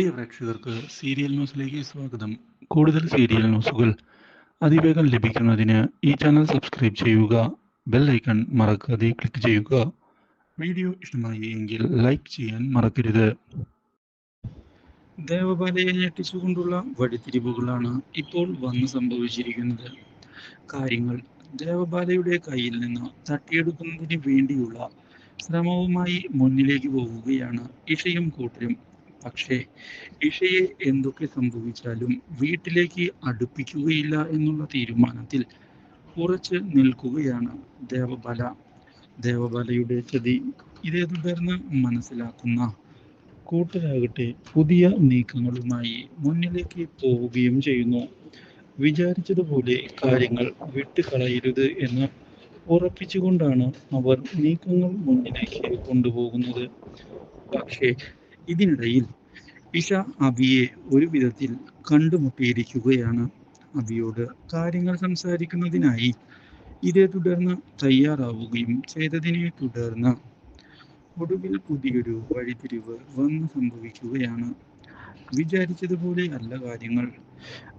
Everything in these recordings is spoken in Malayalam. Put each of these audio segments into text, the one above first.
പ്രിയ പ്രേക്ഷകർക്ക് സീരിയൽ ന്യൂസിലേക്ക് സ്വാഗതം. കൂടുതൽ സീരിയൽ ന്യൂസുകൾ അതിവേഗം ലഭിക്കുന്നതിന് ഈ ചാനൽ സബ്സ്ക്രൈബ് ചെയ്യുക ബെൽ ഐക്കൺ മറക്കാതെ ക്ലിക്ക് ചെയ്യുക. വീഡിയോ ഇഷ്ടമായി എങ്കിൽ ലൈക്ക് ചെയ്യാൻ മറക്കരുത്. ദേവപാലയെ ഞെട്ടിച്ചുകൊണ്ടുള്ള വഴിത്തിരിവുകളാണ് ഇപ്പോൾ വന്ന് സംഭവിച്ചിരിക്കുന്നത്. കാര്യങ്ങൾ ദേവപാലയുടെ കയ്യിൽ നിന്ന് തട്ടിയെടുക്കുന്നതിന് വേണ്ടിയുള്ള ശ്രമവുമായി മുന്നിലേക്ക് പോവുകയാണ്. ഇഷയും കൂട്ടരും പക്ഷേ ഇഷയെ എന്തൊക്കെ സംഭവിച്ചാലും വീട്ടിലേക്ക് അടുപ്പിക്കുകയില്ല എന്നുള്ള തീരുമാനത്തിൽ ഉറച്ച് നിൽക്കുകയാണ് ദേവബല. ദേവബലയുടെ ചതി ഇതേ തുടർന്ന് മനസ്സിലാക്കുന്ന കൂട്ടരാകട്ടെ പുതിയ നീക്കങ്ങളുമായി മുന്നിലേക്ക് പോവുകയും ചെയ്യുന്നു. വിചാരിച്ചതുപോലെ കാര്യങ്ങൾ വിട്ടുകളയരുത് എന്ന് ഉറപ്പിച്ചുകൊണ്ടാണ് അവർ നീക്കങ്ങൾ മുന്നിലേക്ക് കൊണ്ടുപോകുന്നത്. പക്ഷേ ഇതിനിടയിൽ ഇഷ അബിയെ ഒരു വിധത്തിൽ കണ്ടുമുട്ടിയിരിക്കുകയാണ് അബിയോട് കാര്യങ്ങൾ സംസാരിക്കുന്നതിനായി. ഇതേ തുടർന്ന് തയ്യാറാവുകയും ചെയ്തതിനെ തുടർന്ന് ഒടുവിൽ പുതിയൊരു വഴിതിരിവ് വന്ന് സംഭവിക്കുകയാണ്. വിചാരിച്ചതുപോലെ അല്ല കാര്യങ്ങൾ.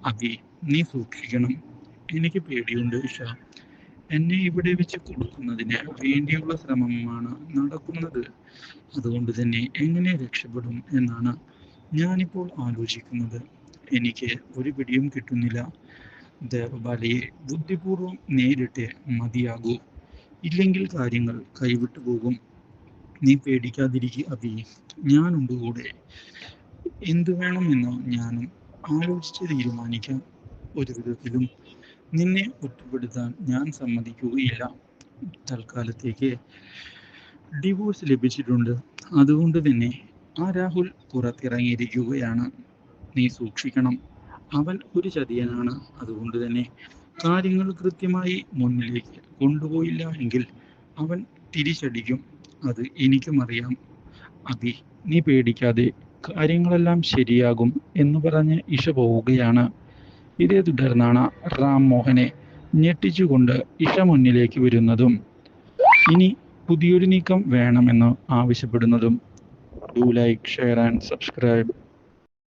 അബി നീ സൂക്ഷിക്കണം. എനിക്ക് പേടിയുണ്ട് ഇഷ. എന്നെ ഇവിടെ വെച്ച് കൊടുക്കുന്നതിന് വേണ്ടിയുള്ള ശ്രമമാണ് നടക്കുന്നത്. അതുകൊണ്ട് തന്നെ എങ്ങനെ രക്ഷപ്പെടും എന്നാണ് ഞാനിപ്പോൾ ആലോചിക്കുന്നത്. എനിക്ക് ഒരു പിടിയും കിട്ടുന്നില്ല. ദേവബാലയെ ബുദ്ധിപൂർവം നേരിട്ട് മതിയാകൂ. ഇല്ലെങ്കിൽ കാര്യങ്ങൾ കൈവിട്ടു പോകും. നീ പേടിക്കാതിരിക്കുക അഭി. ഞാനുണ്ട് കൂടെ. എന്തു വേണമെന്ന് ഞാനും ആലോചിച്ച് തീരുമാനിക്കാം. ഒരു വിധത്തിലും നിന്നെ ഒറ്റപ്പെടുത്താൻ ഞാൻ സമ്മതിക്കുകയില്ല. തൽക്കാലത്തേക്ക് ഡിവോഴ്സ് ലഭിച്ചിട്ടുണ്ട്. അതുകൊണ്ട് തന്നെ ആ രാഹുൽ പുറത്തിറങ്ങിയിരിക്കുകയാണ്. നീ സൂക്ഷിക്കണം. അവൻ ഒരു ചതിയനാണ്. അതുകൊണ്ട് തന്നെ കാര്യങ്ങൾ കൃത്യമായി മുന്നിലേക്ക് കൊണ്ടുപോയില്ല എങ്കിൽ അവൻ തിരിച്ചടിക്കും. അത് എനിക്കും അറിയാം. അഭി നീ പേടിക്കാതെ കാര്യങ്ങളെല്ലാം ശരിയാകും എന്ന് പറഞ്ഞ് ഇഷ പോവുകയാണ്. ഇതേ തുടർന്നാണ് റാം മോഹനെ ഞെട്ടിച്ചുകൊണ്ട് ഇഷ മുന്നിലേക്ക് വരുന്നതും. ഇനി പുതിയൊരു നീക്കം വേണമെന്ന് ആവശ്യപ്പെടുന്നതും. Do like share and subscribe